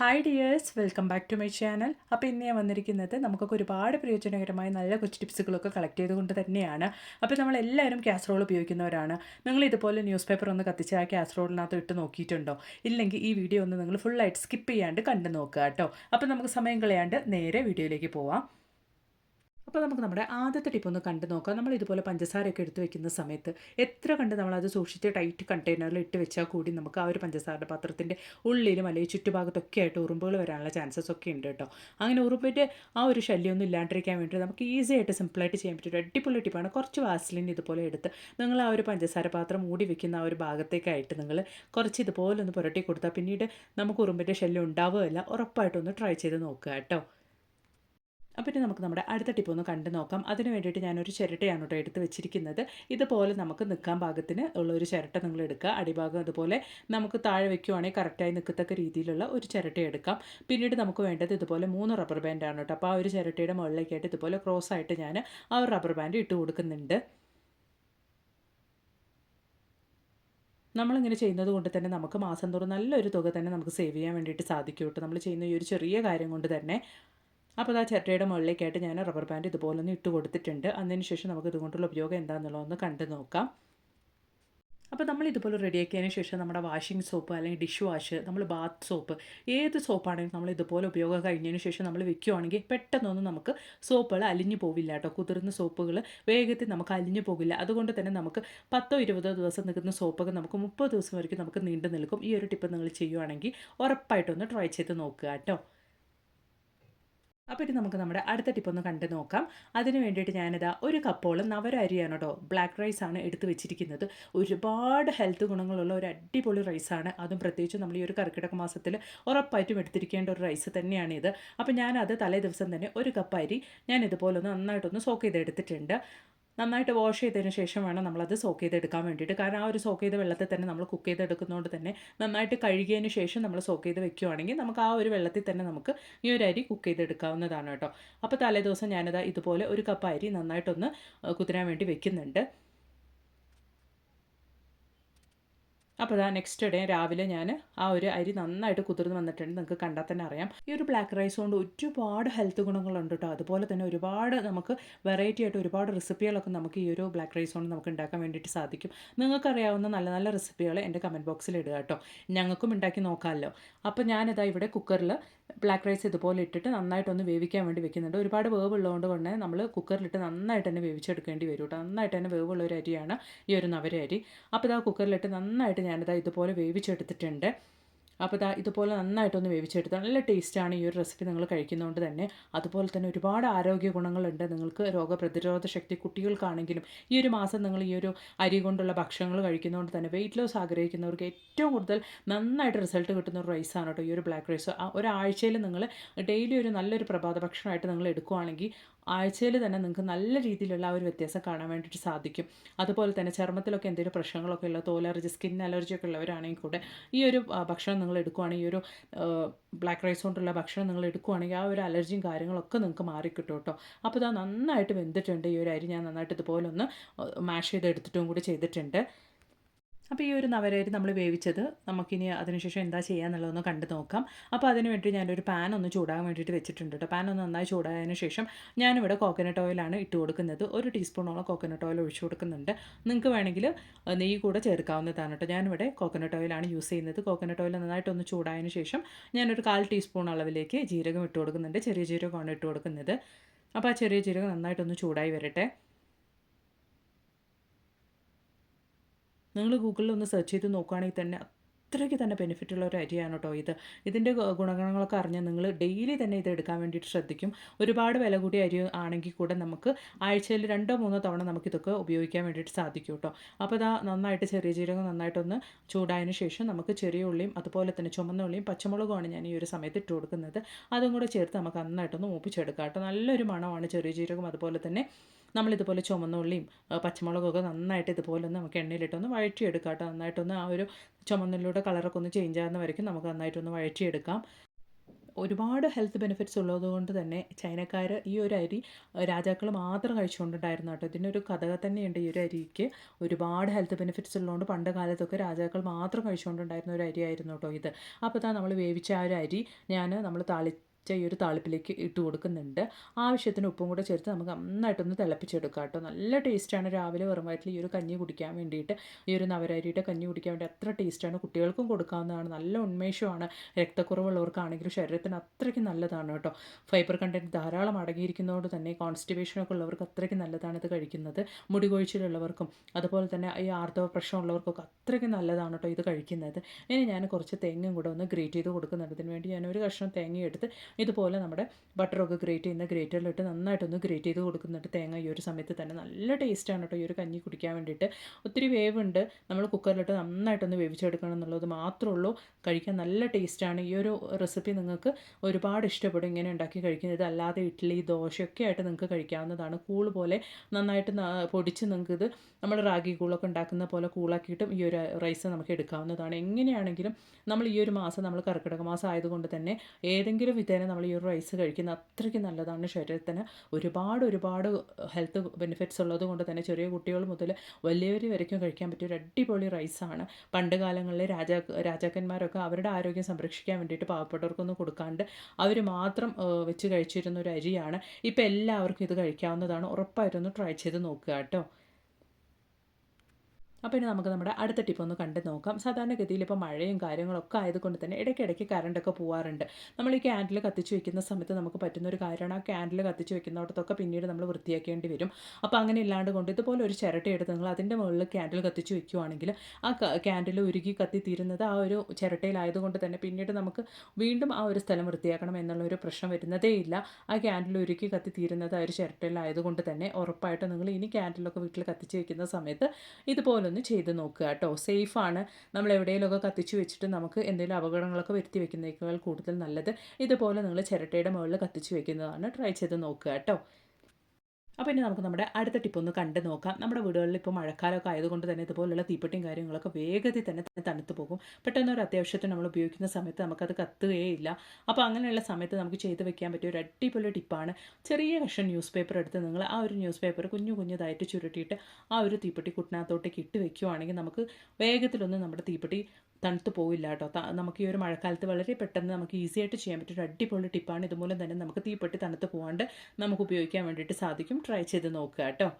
Hi dears welcome back to my channel അപ്പോൾ ഇന്ന് ഞാൻ വന്നിരിക്കുന്നത് നമുക്കൊക്കെ ഒരുപാട് പ്രയോജനകരമായ നല്ല കൊച്ചു ടിപ്സുകളൊക്കെ കളക്ട് ചെയ്തുകൊണ്ട് തന്നെയാണ്. അപ്പോൾ നമ്മളെല്ലാവരും കാസറോൾ ഉപയോഗിക്കുന്നവരാണ്. നിങ്ങൾ ഇതുപോലെ ന്യൂസ് പേപ്പർ ഒന്ന് കത്തിച്ച് ആ കാസറോളിനകത്ത് ഇട്ട് നോക്കിയിട്ടുണ്ടോ? ഇല്ലെങ്കിൽ ഈ വീഡിയോ ഒന്ന് നിങ്ങൾ ഫുള്ളായിട്ട് സ്കിപ്പ് ചെയ്യാണ്ട് കണ്ടു നോക്കുക കേട്ടോ. അപ്പോൾ നമുക്ക് സമയം കളയാണ്ട് നേരെ വീഡിയോയിലേക്ക് പോവാം. അപ്പോൾ നമുക്ക് നമ്മുടെ ആദ്യത്തെ ടിപ്പ് ഒന്ന് കണ്ടു നോക്കാം. നമ്മൾ ഇതുപോലെ പഞ്ചസാരയൊക്കെ എടുത്ത് വെക്കുന്ന സമയത്ത് എത്ര കണ്ട് നമ്മളത് സൂക്ഷിച്ച് ടൈറ്റ് കണ്ടെയ്നറിൽ ഇട്ട് വെച്ചാൽ കൂടി നമുക്ക് ആ ഒരു പഞ്ചസാരയുടെ പാത്രത്തിന്റെ ഉള്ളിലും അല്ലെങ്കിൽ ചുറ്റുഭാഗത്തൊക്കെ ആയിട്ട് ഉറുമ്പുകൾ വരാനുള്ള ചാൻസസ് ഒക്കെ ഉണ്ട് കേട്ടോ. അങ്ങനെ ഉറുമ്പിന്റെ ആ ഒരു ശല്യമൊന്നും ഇല്ലാണ്ടിരിക്കാൻ വേണ്ടി നമുക്ക് ഈസി ആയിട്ട് സിമ്പിളായിട്ട് ചെയ്യാൻ പറ്റും അടിപൊളി ടിപ്പാണ് കുറച്ച് വാസലിൻ ഇതുപോലെ എടുത്ത് നിങ്ങൾ ആ ഒരു പഞ്ചസാര പാത്രം മൂടി വെക്കുന്ന ആ ഒരു ഭാഗത്തേക്കായിട്ട് നിങ്ങൾ കുറച്ച് ഇതുപോലെ ഒന്ന് പുരട്ടി കൊടുത്താൽ പിന്നീട് നമുക്ക് ഉറുമ്പിന്റെ ശല്യം ഉണ്ടാവുകയില്ല. ഉറപ്പായിട്ടൊന്ന് ട്രൈ ചെയ്ത് നോക്കുക കേട്ടോ. അപ്പോൾ ഇനി നമുക്ക് നമ്മുടെ അടുത്ത ടിപ്പ് ഒന്ന് കണ്ടു നോക്കാം. അതിന് വേണ്ടിയിട്ട് ഞാനൊരു ചിരട്ടയാണ് കേട്ടോ എടുത്ത് വെച്ചിരിക്കുന്നത്. ഇതുപോലെ നമുക്ക് നിൽക്കാൻ പാകത്തിന് ഉള്ള ഒരു ചിരട്ട നിങ്ങൾ എടുക്കുക. അടിഭാഗം അതുപോലെ നമുക്ക് താഴെ വെക്കുവാണെങ്കിൽ കറക്റ്റായി നിൽക്കത്തക്ക രീതിയിലുള്ള ഒരു ചിരട്ട എടുക്കാം. പിന്നീട് നമുക്ക് വേണ്ടത് ഇതുപോലെ മൂന്ന് റബ്ബർ ബാൻഡാണ് കേട്ടോ അപ്പോൾ ആ ഒരു ചിരട്ടയുടെ മുകളിലേക്കായിട്ട് ഇതുപോലെ ക്രോസ് ആയിട്ട് ഞാൻ ആ ഒരു റബ്ബർ ബാൻഡ് ഇട്ട് കൊടുക്കുന്നുണ്ട്. നമ്മളിങ്ങനെ ചെയ്യുന്നത് കൊണ്ട് തന്നെ നമുക്ക് മാസം തോറും നല്ലൊരു തുക തന്നെ നമുക്ക് സേവ് ചെയ്യാൻ വേണ്ടിയിട്ട് സാധിക്കും കേട്ടോ നമ്മൾ ചെയ്യുന്ന ഈ ഒരു ചെറിയ കാര്യം കൊണ്ട് തന്നെ. അപ്പോൾ ആ ചിരട്ടയുടെ മുകളിലേക്കായിട്ട് ഞാൻ റബ്ബർ ബാൻഡ് ഇതുപോലെ ഒന്ന് ഇട്ട് കൊടുത്തിട്ടുണ്ട്. അതിന് ശേഷം നമുക്ക് ഇതുകൊണ്ടുള്ള ഉപയോഗം എന്താണെന്നുള്ളതൊന്ന് കണ്ടു നോക്കാം. അപ്പോൾ നമ്മൾ ഇതുപോലെ റെഡിയാക്കിയതിന് ശേഷം നമ്മുടെ വാഷിംഗ് സോപ്പ് അല്ലെങ്കിൽ ഡിഷ് വാഷ് നമ്മൾ ബാത്ത് സോപ്പ് ഏത് സോപ്പാണെങ്കിലും നമ്മൾ ഇതുപോലെ ഉപയോഗം കഴിഞ്ഞതിന് ശേഷം നമ്മൾ വെക്കുകയാണെങ്കിൽ പെട്ടെന്നൊന്നും നമുക്ക് സോപ്പുകൾ അലിഞ്ഞു പോവില്ല കേട്ടോ. കുതിർന്ന സോപ്പുകൾ വേഗത്തിൽ നമുക്ക് അലിഞ്ഞു പോകില്ല. അതുകൊണ്ട് തന്നെ നമുക്ക് പത്തോ ഇരുപതോ ദിവസം നിൽക്കുന്ന സോപ്പൊക്കെ നമുക്ക് മുപ്പത് ദിവസം വരയ്ക്കും നമുക്ക് നീണ്ടു നിൽക്കും. ഈ ഒരു ടിപ്പ് നിങ്ങൾ ചെയ്യുവാണെങ്കിൽ ഉറപ്പായിട്ടൊന്ന് ട്രൈ ചെയ്ത് നോക്കുക കേട്ടോ. അപ്പോൾ ഇത് നമുക്ക് നമ്മുടെ അടുത്ത ടിപ്പ് ഒന്ന് കണ്ടു നോക്കാം. അതിന് വേണ്ടിയിട്ട് ഞാനിതാ ഒരു കപ്പോളം നവര അരിയാണ് കേട്ടോ ബ്ലാക്ക് റൈസ് ആണ് എടുത്ത് വെച്ചിരിക്കുന്നത്. ഒരുപാട് ഹെൽത്ത് ഗുണങ്ങളുള്ള ഒരു അടിപൊളി റൈസാണ് അതും പ്രത്യേകിച്ച് നമ്മൾ ഈ ഒരു കർക്കിടക മാസത്തിൽ ഉറപ്പായിട്ടും എടുത്തിരിക്കേണ്ട ഒരു റൈസ് തന്നെയാണ് ഇത്. അപ്പോൾ ഞാനത് തലേ ദിവസം തന്നെ ഒരു കപ്പ് അരി ഞാൻ ഇതുപോലെ ഒന്ന് നന്നായിട്ടൊന്ന് സോക്ക് ചെയ്തെടുത്തിട്ടുണ്ട്. നന്നായിട്ട് വാഷ് ചെയ്തതിന് ശേഷം വേണം നമ്മളത് സോക്ക് ചെയ്തെടുക്കാൻ വേണ്ടിയിട്ട്. കാരണം ആ ഒരു സോക്ക് ചെയ്ത വെള്ളത്തിൽ തന്നെ നമ്മൾ കുക്ക് ചെയ്തെടുക്കുന്നതുകൊണ്ട് തന്നെ നന്നായിട്ട് കഴുകിയതിന് ശേഷം നമ്മൾ സോക്ക് ചെയ്ത് വെക്കുകയാണെങ്കിൽ നമുക്ക് ആ ഒരു വെള്ളത്തിൽ തന്നെ നമുക്ക് ഈ ഒരു അരി കുക്ക് ചെയ്തെടുക്കാവുന്നതാണ് കേട്ടോ. അപ്പോൾ തലേദിവസം ഞാനത് ഇതുപോലെ ഒരു കപ്പ് അരി നന്നായിട്ടൊന്ന് കുതിരാൻ വേണ്ടി വെക്കുന്നുണ്ട്. അപ്പോൾ അതാ നെക്സ്റ്റ് ഡേ രാവിലെ ഞാൻ ആ ഒരു അരി നന്നായിട്ട് കുതിർന്ന് വന്നിട്ടുണ്ട്. നിങ്ങൾക്ക് കണ്ടാൽ തന്നെ അറിയാം. ഈ ഒരു ബ്ലാക്ക് റൈസ് കൊണ്ട് ഒരുപാട് ഹെൽത്ത് ഗുണങ്ങളുണ്ട് കേട്ടോ അതുപോലെ തന്നെ ഒരുപാട് നമുക്ക് വെറൈറ്റി ആയിട്ട് ഒരുപാട് റെസിപ്പികളൊക്കെ നമുക്ക് ഈ ഒരു ബ്ലാക്ക് റൈസ് കൊണ്ട് നമുക്ക് ഉണ്ടാക്കാൻ വേണ്ടിയിട്ട് സാധിക്കും. നിങ്ങൾക്കറിയാവുന്ന നല്ല നല്ല റെസിപ്പികൾ എന്റെ കമന്റ് ബോക്സിൽ ഇടുക കേട്ടോ ഞങ്ങൾക്കും ഉണ്ടാക്കി നോക്കാമല്ലോ അപ്പോൾ ഞാനിതാ ഇവിടെ കുക്കറിൽ ബ്ലാക്ക് റൈസ് ഇതുപോലെ ഇട്ടിട്ട് നന്നായിട്ടൊന്ന് വേവിക്കാൻ വേണ്ടി വെക്കുന്നുണ്ട്. ഒരുപാട് വേവ് ഉള്ളതുകൊണ്ട് തന്നെ നമ്മൾ കുക്കറിലിട്ട് നന്നായിട്ട് തന്നെ വേവിച്ചെടുക്കേണ്ടി വരും കേട്ടോ നന്നായിട്ട് തന്നെ വേവുള്ള ഒരു അരിയാണ് ഈ ഒരു നവര അരി അപ്പോൾ ഇതാ കുക്കറിലിട്ട് നന്നായിട്ട് ഞാനിതാ ഇതുപോലെ വേവിച്ചെടുത്തിട്ടുണ്ട്. അപ്പോൾ ഇതാ ഇതുപോലെ നന്നായിട്ടൊന്ന് വേവിച്ചെടുത്ത് നല്ല ടേസ്റ്റാണ് ഈ ഒരു റെസിപ്പി നിങ്ങൾ കഴിക്കുന്നതുകൊണ്ട് തന്നെ. അതുപോലെ തന്നെ ഒരുപാട് ആരോഗ്യ ഗുണങ്ങളുണ്ട് നിങ്ങൾക്ക് രോഗപ്രതിരോധ ശക്തി കുട്ടികൾക്കാണെങ്കിലും. ഈ ഒരു മാസം നിങ്ങൾ ഈ ഒരു അരി കൊണ്ടുള്ള ഭക്ഷണങ്ങൾ കഴിക്കുന്നതുകൊണ്ട് തന്നെ വെയിറ്റ് ലോസ് ആഗ്രഹിക്കുന്നവർക്ക് ഏറ്റവും കൂടുതൽ നന്നായിട്ട് റിസൾട്ട് കിട്ടുന്ന ഒരു റൈസാണ് കേട്ടോ ഈ ഒരു ബ്ലാക്ക് റൈസ് ഒരാഴ്ചയിൽ നിങ്ങൾ ഡെയിലി ഒരു നല്ലൊരു പ്രഭാത ഭക്ഷണമായിട്ട് നിങ്ങൾ എടുക്കുകയാണെങ്കിൽ ആഴ്ചയിൽ തന്നെ നിങ്ങൾക്ക് നല്ല രീതിയിലുള്ള ആ ഒരു വ്യത്യാസം കാണാൻ വേണ്ടിയിട്ട് സാധിക്കും. അതുപോലെ തന്നെ ചർമ്മത്തിലൊക്കെ എന്തെങ്കിലും പ്രശ്നങ്ങളൊക്കെ ഉള്ള തോലർജി സ്കിൻ അലർജി ഒക്കെ ഉള്ളവരാണെങ്കിൽ കൂടെ ഈ ഒരു ഭക്ഷണം നിങ്ങൾ എടുക്കുകയാണെങ്കിൽ ഈ ഒരു ബ്ലാക്ക് റൈസ് കൊണ്ടുള്ള ഭക്ഷണം നിങ്ങൾ എടുക്കുകയാണെങ്കിൽ ആ ഒരു അലർജിയും കാര്യങ്ങളൊക്കെ നിങ്ങൾക്ക് മാറിക്കിട്ടും കേട്ടോ. അപ്പോൾ ഇതാ നന്നായിട്ട് വെന്തിട്ടുണ്ട്. ഈ ഒരു അരി ഞാൻ നന്നായിട്ട് ഇതുപോലെ ഒന്ന് മാഷ് ചെയ്ത് എടുത്തിട്ടും കൂടി ചെയ്തിട്ടുണ്ട്. അപ്പോൾ ഈ ഒരു നവരയരി നമ്മൾ വേവിച്ചത് നമുക്കിനി അതിനുശേഷം എന്താ ചെയ്യാന്നുള്ളതൊന്ന് കണ്ടു നോക്കാം. അപ്പോൾ അതിന് വേണ്ടി ഞാനൊരു പാൻ ഒന്ന് ചൂടാകാൻ വേണ്ടിയിട്ട് വെച്ചിട്ടുണ്ട് കേട്ടോ പാൻ ഒന്ന് നന്നായി ചൂടായതിനു ശേഷം ഞാനിവിടെ കോക്കനട്ട് ഓയിലാണ് ഇട്ട് കൊടുക്കുന്നത്. ഒരു ടീസ്പൂണോളം കോക്കനട്ട് ഓയിൽ ഒഴിച്ചു കൊടുക്കുന്നുണ്ട്. നിങ്ങൾക്ക് വേണമെങ്കിൽ നെയ്യ് കൂടെ ചേർക്കാവുന്നതാണ് കേട്ടോ ഞാനിവിടെ കോക്കനട്ട് ഓയിലാണ് യൂസ് ചെയ്യുന്നത്. കോക്കനട്ട് ഓയിൽ നന്നായിട്ട് ഒന്ന് ചൂടായതിനു ശേഷം ഞാനൊരു കാൽ ടീസ്പൂൺ അളവിലേക്ക് ജീരകം ഇട്ട് കൊടുക്കുന്നുണ്ട്. ചെറിയ ജീരകമാണ് ഇട്ട് കൊടുക്കുന്നത്. അപ്പോൾ ആ ചെറിയ ജീരകം നന്നായിട്ടൊന്ന് ചൂടായി വരട്ടെ. നിങ്ങൾ ഗൂഗിളിൽ ഒന്ന് സെർച്ച് ചെയ്ത് നോക്കുകയാണെങ്കിൽ തന്നെ അത്രയ്ക്ക് തന്നെ ബെനിഫിറ്റ് ഉള്ള ഒരു അരിയാണ് കേട്ടോ ഇത്. ഇതിന്റെ ഗുണഗണങ്ങളൊക്കെ അറിഞ്ഞാൽ നിങ്ങൾ ഡെയിലി തന്നെ ഇത് എടുക്കാൻ വേണ്ടിയിട്ട് ശ്രദ്ധിക്കും. ഒരുപാട് വില കൂടിയ അരി ആണെങ്കിൽ കൂടെ നമുക്ക് ആഴ്ചയിൽ രണ്ടോ മൂന്നോ തവണ നമുക്കിതൊക്കെ ഉപയോഗിക്കാൻ വേണ്ടിയിട്ട് സാധിക്കും കേട്ടോ അപ്പോൾ ഇതാ നന്നായിട്ട് ചെറിയ ജീരകം നന്നായിട്ടൊന്ന് ചൂടായതിന് ശേഷം നമുക്ക് ചെറിയ ഉള്ളിയും അതുപോലെ തന്നെ ചുമന്ന ഉള്ളിയും പച്ചമുളകുമാണ് ഞാൻ ഈ ഒരു സമയത്ത് ഇട്ട് കൊടുക്കുന്നത്. അതും കൂടെ ചേർത്ത് നമുക്ക് നന്നായിട്ടൊന്ന് മൂപ്പിച്ചെടുക്കാം കേട്ടോ നല്ലൊരു മണമാണ് ചെറിയ ജീരകം അതുപോലെ തന്നെ നമ്മളിതുപോലെ ചുമന്നുള്ളിയും പച്ചമുളകൊക്കെ നന്നായിട്ട് ഇതുപോലെ ഒന്ന് നമുക്ക് എണ്ണയിലിട്ടൊന്ന് വഴറ്റിയെടുക്കാം കേട്ടോ നന്നായിട്ടൊന്ന് ആ ഒരു ചുമന്നുള്ളിയുടെ കളറൊക്കെ ഒന്ന് ചേഞ്ച് ആകുന്ന വരയ്ക്കും. നമുക്ക് നന്നായിട്ടൊന്ന് വഴറ്റിയെടുക്കാം. ഒരുപാട് ഹെൽത്ത് ബെനിഫിറ്റ്സ് ഉള്ളതുകൊണ്ട് തന്നെ ചൈനക്കാർ ഈ ഒരു അരി രാജാക്കൾ മാത്രം കഴിച്ചുകൊണ്ടുണ്ടായിരുന്നു കേട്ടോ. ഇതിനൊരു കഥ തന്നെയുണ്ട് ഈ ഒരു അരിക്ക്. ഒരുപാട് ഹെൽത്ത് ബെനിഫിറ്റ്സ് ഉള്ളതുകൊണ്ട് പണ്ട് കാലത്തൊക്കെ രാജാക്കൾ മാത്രം കഴിച്ചുകൊണ്ടുണ്ടായിരുന്ന ഒരു അരിയായിരുന്നു കേട്ടോ ഇത്. അപ്പോൾ താ നമ്മൾ വേവിച്ച ആ ഒരു അരി. ഞാൻ നമ്മൾ താളി ഈ ഒരു താളിപ്പിലേക്ക് ഇട്ട് കൊടുക്കുന്നുണ്ട്. ആവശ്യത്തിന് ഉപ്പും കൂടെ ചേർത്ത് നമുക്ക് നന്നായിട്ടൊന്ന് തിളപ്പിച്ചെടുക്കാം കേട്ടോ. നല്ല ടേസ്റ്റാണ് രാവിലെ വെറും വയറ്റിൽ ഈ ഒരു കഞ്ഞി കുടിക്കാൻ വേണ്ടിയിട്ട്. ഈ ഒരു നവരരിയുടെ കഞ്ഞി കുടിക്കാൻ വേണ്ടി അത്ര ടേസ്റ്റാണ് കുട്ടികൾക്കും കൊടുക്കാവുന്നതാണ്. നല്ല ഉന്മേഷമാണ്. രക്തക്കുറവുള്ളവർക്കാണെങ്കിലും ശരീരത്തിന് അത്രയ്ക്ക് നല്ലതാണ് കേട്ടോ. ഫൈബർ കണ്ടന്റ് ധാരാളം അടങ്ങിയിരിക്കുന്നതുകൊണ്ട് തന്നെ കോൺസ്റ്റിബേഷനൊക്കെ ഉള്ളവർക്ക് അത്രയ്ക്ക് നല്ലതാണ് ഇത് കഴിക്കുന്നത്. മുടി കൊഴിച്ചിലുള്ളവർക്കും അതുപോലെ തന്നെ ഈ ആർത്തവ പ്രശ്നമുള്ളവർക്കൊക്കെ അത്രയ്ക്ക് നല്ലതാണ് കേട്ടോ ഇത് കഴിക്കുന്നത്. ഇനി ഞാൻ കുറച്ച് തേങ്ങയും കൂടെ ഒന്ന് ഗ്രേറ്റ് ചെയ്ത് കൊടുക്കുന്നുണ്ട്. അതിന് വേണ്ടി ഞാൻ ഒരു കഷ്ണം തേങ്ങ എടുത്ത് ഇതുപോലെ നമ്മുടെ ബട്ടറൊക്കെ ഗ്രേറ്റ് ചെയ്യുന്ന ഗ്രേറ്ററിലിട്ട് നന്നായിട്ടൊന്ന് ഗ്രേറ്റ് ചെയ്ത് കൊടുക്കുന്നുണ്ട്. തേങ്ങ ഈ ഒരു സമയത്ത് തന്നെ നല്ല ടേസ്റ്റാണ് കേട്ടോ ഈ ഒരു കഞ്ഞി കുടിക്കാൻ വേണ്ടിയിട്ട്. ഒത്തിരി വേവുണ്ട്. നമ്മൾ കുക്കറിലിട്ട് നന്നായിട്ടൊന്ന് വേവിച്ചെടുക്കണം എന്നുള്ളത് മാത്രമേ ഉള്ളൂ. കഴിക്കാൻ നല്ല ടേസ്റ്റാണ്. ഈ ഒരു റെസിപ്പി നിങ്ങൾക്ക് ഒരുപാട് ഇഷ്ടപ്പെടും ഇങ്ങനെ ഉണ്ടാക്കി കഴിക്കുന്നത്. അല്ലാതെ ഇഡ്ഡലി ദോശയൊക്കെ ആയിട്ട് നിങ്ങൾക്ക് കഴിക്കാവുന്നതാണ്. കൂൾ പോലെ നന്നായിട്ട് പൊടിച്ച് നിങ്ങൾക്ക് ഇത് നമ്മൾ റാഗി കൂളൊക്കെ ഉണ്ടാക്കുന്ന പോലെ കൂളാക്കിയിട്ടും ഈ ഒരു റൈസ് നമുക്ക് എടുക്കാവുന്നതാണ്. എങ്ങനെയാണെങ്കിലും നമ്മൾ ഈ ഒരു മാസം നമ്മൾ കർക്കിടക മാസം ആയതുകൊണ്ട് തന്നെ ഏതെങ്കിലും വിധേന നമ്മൾ ഈ ഒരു റൈസ് കഴിക്കുന്ന അത്രയ്ക്ക് നല്ലതാണ് ശരീരത്തിന്. ഒരുപാട് ഒരുപാട് ഹെൽത്ത് ബെനിഫിറ്റ്സ് ഉള്ളത് കൊണ്ട് തന്നെ ചെറിയ കുട്ടികൾ മുതൽ വലിയവർ വരയ്ക്കും കഴിക്കാൻ പറ്റിയ ഒരു അടിപൊളി റൈസാണ് പണ്ട് കാലങ്ങളിൽ രാജാ രാജാക്കന്മാരൊക്കെ അവരുടെ ആരോഗ്യം സംരക്ഷിക്കാൻ വേണ്ടിയിട്ട് പാവപ്പെട്ടവർക്കൊന്നും കൊടുക്കാണ്ട് അവർ മാത്രം വെച്ച് കഴിച്ചിരുന്ന ഒരു അരിയാണ്. ഇപ്പോൾ എല്ലാവർക്കും ഇത് കഴിക്കാവുന്നതാണ്. ഉറപ്പായിട്ടൊന്ന് ട്രൈ ചെയ്ത് നോക്കുക കേട്ടോ. അപ്പോൾ ഇനി നമുക്ക് നമ്മുടെ അടുത്ത ടിപ്പ് ഒന്ന് കണ്ടു നോക്കാം. സാധാരണഗതിയിൽ ഇപ്പോൾ മഴയും കാര്യങ്ങളൊക്കെ ആയതുകൊണ്ട് തന്നെ ഇടയ്ക്കിടയ്ക്ക് കറണ്ടൊക്കെ പോകാറുണ്ട് നമ്മൾ ഈ ക്യാൻഡിൽ കത്തിച്ച് വെക്കുന്ന സമയത്ത് നമുക്ക് പറ്റുന്ന ഒരു കാര്യമാണ്. ആ ക്യാൻഡിൽ കത്തിച്ച് വെക്കുന്നിടത്തൊക്കെ പിന്നീട് നമ്മൾ വൃത്തിയാക്കേണ്ടി വരും. അപ്പോൾ അങ്ങനെ ഇല്ലാണ്ട് കൊണ്ട് ഇതുപോലെ ഒരു ചിരട്ട എടുത്ത് നിങ്ങൾ അതിന്റെ മുകളിൽ ക്യാൻഡിൽ കത്തിച്ച് വെക്കുവാണെങ്കിൽ ആ ക്യാൻഡിൽ ഉരുകി കത്തി തീരുന്നത് ആ ഒരു ചിരട്ടയിലായതുകൊണ്ട് തന്നെ പിന്നീട് നമുക്ക് വീണ്ടും ആ ഒരു സ്ഥലം വൃത്തിയാക്കണം എന്നുള്ള ഒരു പ്രശ്നം വരുന്നതേ ഇല്ല. ആ ക്യാൻഡിൽ ഉരുക്കി കത്തി തീരുന്നത് ആ ഒരു ചിരട്ടയിലായതുകൊണ്ട് തന്നെ ഉറപ്പായിട്ട് നിങ്ങൾ ഇനി ക്യാൻഡിലൊക്കെ വീട്ടിൽ കത്തിച്ച് വെക്കുന്ന സമയത്ത് ഇതുപോലെ ഒന്ന് ചെയ്ത് നോക്കുക കേട്ടോ. സേഫാണ് നമ്മൾ എവിടെയെങ്കിലുമൊക്കെ കത്തിച്ച് വെച്ചിട്ട് നമുക്ക് എന്തെങ്കിലും അപകടങ്ങളൊക്കെ വരുത്തി വെക്കുന്നതിനേക്കാൾ കൂടുതൽ നല്ലത് ഇതുപോലെ നിങ്ങൾ ചിരട്ടയുടെ മുകളിൽ കത്തിച്ച് വെക്കുന്നതാണ്. ട്രൈ ചെയ്ത് നോക്കുക കേട്ടോ. അപ്പോൾ ഇനി നമുക്ക് നമ്മുടെ അടുത്ത ടിപ്പ് ഒന്ന് കണ്ട് നോക്കാം. നമ്മുടെ വീടുകളിൽ ഇപ്പോൾ മഴക്കാലമൊക്കെ ആയതുകൊണ്ട് തന്നെ ഇതുപോലുള്ള തീപ്പെട്ടിയും കാര്യങ്ങളൊക്കെ വേഗത്തിൽ തന്നെ തന്നെ തണുത്ത് പോകും. പെട്ടെന്ന് ഒരു അത്യാവശ്യത്തിന് നമ്മൾ ഉപയോഗിക്കുന്ന സമയത്ത് നമുക്കത് കത്തുകയില്ല അപ്പോൾ അങ്ങനെയുള്ള സമയത്ത് നമുക്ക് ചെയ്ത് വെക്കാൻ പറ്റിയ ഒരു അടിപൊളി ടിപ്പാണ് ചെറിയ കഷ്ണം ന്യൂസ് പേപ്പർ എടുത്ത് നിങ്ങൾ ആ ഒരു ന്യൂസ് പേപ്പർ കുഞ്ഞു കുഞ്ഞതായിട്ട് ചുരുട്ടിയിട്ട് ആ ഒരു തീപ്പെട്ടി കുട്ടിനകത്തോട്ടേക്ക് ഇട്ട് വെക്കുകയാണെങ്കിൽ നമുക്ക് വേഗത്തിലൊന്നും നമ്മുടെ തീപ്പെട്ടി തണുത്ത് പോവില്ല കേട്ടോ. നമുക്ക് ഈ ഒരു മഴക്കാലത്ത് വളരെ പെട്ടെന്ന് നമുക്ക് ഈസി ആയിട്ട് ചെയ്യാൻ പറ്റും ഒരു അടിപൊളി ടിപ്പാണ്. ഇതുമൂലം തന്നെ നമുക്ക് തീപ്പെട്ടി തണുത്ത് പോകാണ്ട് നമുക്ക് ഉപയോഗിക്കാൻ വേണ്ടിയിട്ട് സാധിക്കും. ട്രൈ ചെയ്ത് നോക്കുക കേട്ടോ.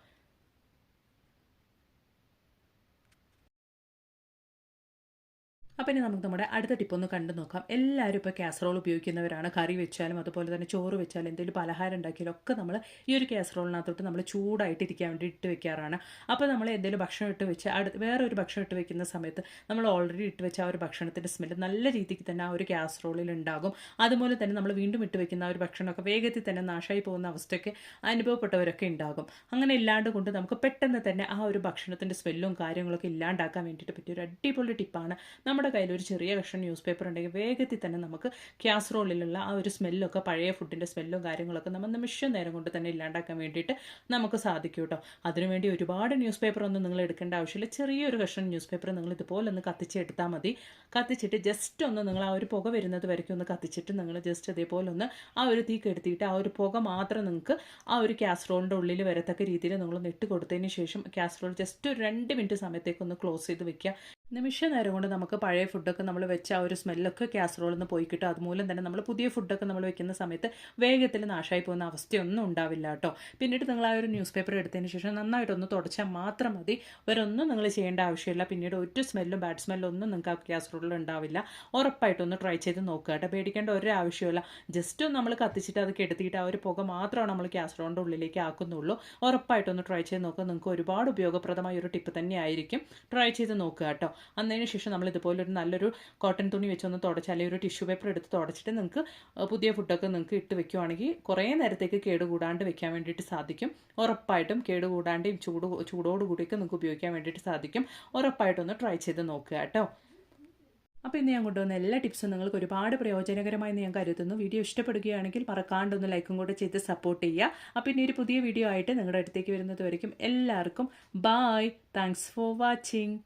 അപ്പോൾ ഇനി നമുക്ക് നമ്മുടെ അടുത്ത ടിപ്പ് ഒന്ന് കണ്ടു നോക്കാം. എല്ലാവരും ഇപ്പോൾ കാസറോൾ ഉപയോഗിക്കുന്നവരാണ്. കറി വെച്ചാലും അതുപോലെ തന്നെ ചോറ് വെച്ചാലും എന്തെങ്കിലും പലഹാരം ഉണ്ടാക്കിയാലും ഒക്കെ നമ്മൾ ഈ ഒരു കാസറോളിനകത്തോട്ട് നമ്മൾ ചൂടായിട്ട് ഇരിക്കാൻ വേണ്ടി ഇട്ട് വെക്കാറാണ്. അപ്പോൾ നമ്മൾ എന്തെങ്കിലും ഭക്ഷണം ഇട്ട് വെച്ച് അടുത്ത് വേറെ ഒരു ഭക്ഷണം ഇട്ട് വെക്കുന്ന സമയത്ത് നമ്മൾ ഓൾറെഡി ഇട്ട് വെച്ച ആ ഒരു ഭക്ഷണത്തിന്റെ സ്മെല്ല് നല്ല രീതിക്ക് തന്നെ ആ ഒരു കാസറോളിൽ ഉണ്ടാകും. അതുപോലെ തന്നെ നമ്മൾ വീണ്ടും ഇട്ട് വെക്കുന്ന ആ ഒരു ഭക്ഷണമൊക്കെ വേഗത്തിൽ തന്നെ നാശമായി പോകുന്ന അവസ്ഥയൊക്കെ അനുഭവപ്പെട്ടവരൊക്കെ ഉണ്ടാകും. അങ്ങനെ ഇല്ലാണ്ട് കൊണ്ട് നമുക്ക് പെട്ടെന്ന് തന്നെ ആ ഒരു ഭക്ഷണത്തിന്റെ സ്മെല്ലും കാര്യങ്ങളൊക്കെ ഇല്ലാണ്ടാക്കാൻ വേണ്ടിയിട്ട് പറ്റിയ ഒരു അടിപൊളി ടിപ്പാണ് നമ്മുടെ ഒരു ചെറിയ കഷ്ണം ന്യൂസ് പേപ്പർ ഉണ്ടെങ്കിൽ വേഗത്തിൽ തന്നെ നമുക്ക് ക്യാസറോളിലുള്ള ആ ഒരു സ്മെല്ലൊക്കെ പഴയ ഫുഡിന്റെ സ്മെല്ലും കാര്യങ്ങളൊക്കെ നമ്മൾ നിമിഷം നേരം കൊണ്ട് തന്നെ ഇല്ലാണ്ടാക്കാൻ വേണ്ടിയിട്ട് നമുക്ക് സാധിക്കും കേട്ടോ അതിനുവേണ്ടി ഒരുപാട് ന്യൂസ് പേപ്പർ ഒന്നും നിങ്ങൾ എടുക്കേണ്ട ആവശ്യമില്ല. ചെറിയൊരു കഷ്ണം ന്യൂസ് പേപ്പർ നിങ്ങൾ ഇതുപോലെ ഒന്ന് കത്തിച്ചെടുത്താൽ മതി. കത്തിച്ചിട്ട് ജസ്റ്റ് ഒന്ന് നിങ്ങൾ ആ ഒരു പുക വരുന്നത് വരയ്ക്കും. ഒന്ന് കത്തിച്ചിട്ട് നിങ്ങൾ ജസ്റ്റ് അതേപോലെ ഒന്ന് ആ ഒരു തീ കെടുത്തിയിട്ട് ആ ഒരു പുക മാത്രം നിങ്ങൾക്ക് ആ ഒരു കാസറോളിന്റെ ഉള്ളിൽ വരത്തക്ക രീതിയിൽ നിങ്ങൾ ഇട്ട് കൊടുത്തതിന് ശേഷം കാസറോൾ ജസ്റ്റ് ഒരു രണ്ട് മിനിറ്റ് സമയത്തേക്ക് ഒന്ന് ക്ലോസ് ചെയ്ത് വെക്കുക. നിമിഷ നേരം കൊണ്ട് നമുക്ക് പഴയ ഫുഡൊക്കെ നമ്മൾ വെച്ച ആ ഒരു സ്മെല്ലൊക്കെ കാസറോളിൽ നിന്ന് പോയി കിട്ടും. അതുമൂലം തന്നെ നമ്മൾ പുതിയ ഫുഡൊക്കെ നമ്മൾ വെക്കുന്ന സമയത്ത് വേഗത്തിൽ നാശമായി പോകുന്ന അവസ്ഥയൊന്നും ഉണ്ടാവില്ല കേട്ടോ. പിന്നീട് നിങ്ങൾ ആ ഒരു ന്യൂസ് പേപ്പർ എടുത്തതിന് ശേഷം നന്നായിട്ടൊന്ന് തുടച്ചാൽ മാത്രം മതി. വേറൊന്നും നിങ്ങൾ ചെയ്യേണ്ട ആവശ്യമില്ല. പിന്നീട് ഒരു സ്മെല്ലും ബാഡ് സ്മെല്ലും ഒന്നും നിങ്ങൾക്ക് ആ കാസറോളിൽ ഉണ്ടാവില്ല. ഉറപ്പായിട്ടൊന്ന് ട്രൈ ചെയ്ത് നോക്കുക കേട്ടോ. പേടിക്കേണ്ട ഒരു ആവശ്യമില്ല ജസ്റ്റ് നമ്മൾ കത്തിച്ചിട്ട് അത് കെടുത്തിയിട്ട് ആ ഒരു പുക മാത്രമാണ് നമ്മൾ കാസറോളിന്റെ ഉള്ളിലേക്ക് ആക്കുന്നുള്ളൂ. ഉറപ്പായിട്ടൊന്ന് ട്രൈ ചെയ്ത് നോക്കുക. നിങ്ങൾക്ക് ഒരുപാട് ഉപയോഗപ്രദമായ ഒരു ടിപ്പ് തന്നെയായിരിക്കും. ട്രൈ ചെയ്ത് നോക്കുക കേട്ടോ. അന്നതിന് ശേഷം നമ്മൾ ഇതുപോലൊരു നല്ലൊരു കോട്ടൺ തുണി വെച്ചൊന്ന് തുടച്ച് അല്ലെങ്കിൽ ഒരു ടിഷ്യൂ പേപ്പർ എടുത്ത് തുടച്ചിട്ട് നിങ്ങൾക്ക് പുതിയ ഫുഡൊക്കെ നിങ്ങൾക്ക് ഇട്ട് വെക്കുവാണെങ്കിൽ കുറേ നേരത്തേക്ക് കേടുകൂടാണ്ട് വെക്കാൻ വേണ്ടിയിട്ട് സാധിക്കും. ഉറപ്പായിട്ടും കേടുകൂടാണ്ടും ചൂട് ചൂടോടുകൂടിയൊക്കെ നിങ്ങൾക്ക് ഉപയോഗിക്കാൻ വേണ്ടിയിട്ട് സാധിക്കും. ഉറപ്പായിട്ടൊന്ന് ട്രൈ ചെയ്ത് നോക്കുക കേട്ടോ. അപ്പോൾ ഇന്ന് ഞാൻ കൊണ്ടുവന്ന എല്ലാ ടിപ്സും നിങ്ങൾക്ക് ഒരുപാട് പ്രയോജനകരമായി ഞാൻ കരുതുന്നു. വീഡിയോ ഇഷ്ടപ്പെടുകയാണെങ്കിൽ മറക്കാണ്ടൊന്ന് ലൈക്കും കൂടെ ചെയ്ത് സപ്പോർട്ട് ചെയ്യുക. അപ്പോൾ ഇനി ഒരു പുതിയ വീഡിയോ ആയിട്ട് നിങ്ങളുടെ അടുത്തേക്ക് വരുന്നത് വരയ്ക്കും. എല്ലാവർക്കും ബായ് താങ്ക്സ് ഫോർ വാച്ചിങ്